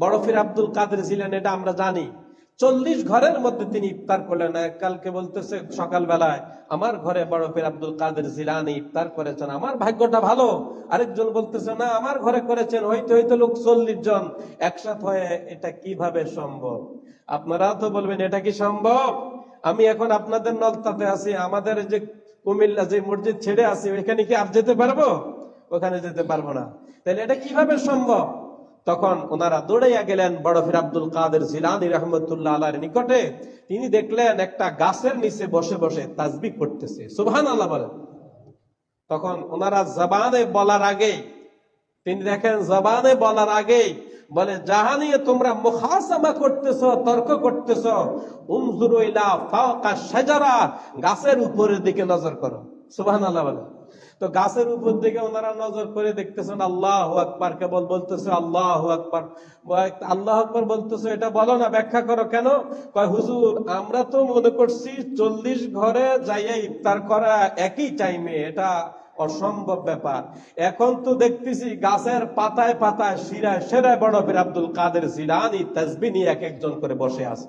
বড় ফির আব্দুল কাদের ছিলেন, এটা আমরা জানি। চল্লিশ ঘরের মধ্যে তিনি ইফতার করলেন। কালকে বলতেছে সকালবেলায়, আমার ঘরে বড় ফির আব্দুল কাদের জিলানি ইফতার করেছেন। আমার ভাগ্যটা ভালো। আরেকজন বলতেছে, না, আমার ঘরে করেছেন। হয়তো হয়তো লোক চল্লিশ জন একসাথে হয়ে এটা কীভাবে সম্ভব? আপনারা তো বলবেন, এটা কি সম্ভব? আমি এখন আপনাদের নলতাতে আছি। আমাদের যে কুমিল্লা যে মসজিদ ছেড়ে আছি, ওইখানে কি আর যেতে পারব? ওখানে যেতে পারব না। তাহলে এটা কীভাবে সম্ভব? তখন ওনারা দৌড়াইয়া গেলেন বড় ফির আব্দুল কাদের জিলানি রহমতুল্লাহ আল্লাহর নিকটে। তিনি দেখলেন একটা গাছের নিচে বসে বসে তাজবি করতেছে সুবহান আল্লাহ বলেন। তখন ওনারা জবানে বলার আগে তিনি দেখেন জবানে বলার আগে বলে যাহা নিয়ে তোমরা মুখাসামা করতেছ, তর্ক করতেছ। উমজুরু ইলা ফাওকা শাজারা, গাছের উপরের দিকে নজর করো। সুবহানাল্লাহ বলে তো গাছের উপর দিকে ওনারা নজর করে দেখতেছেন, আল্লাহ আকবার কেবল বলতেছে, আল্লাহ আকবার আল্লাহ আকবার বলতেছে, এটা বলো না, ব্যাখ্যা করো কেন? কয়, হুজুর, আমরা তো মনে করছি চল্লিশ ঘরে যাইয়া ইফতার করা একই টাইমে এটা অসম্ভব ব্যাপার। এখন তো দেখতেছি গাছের পাতায় পাতায় শিরায়, সেরায় বড় বীর আব্দুল কাদের জিলানি তাজবি নিয়ে এক একজন করে বসে আছে।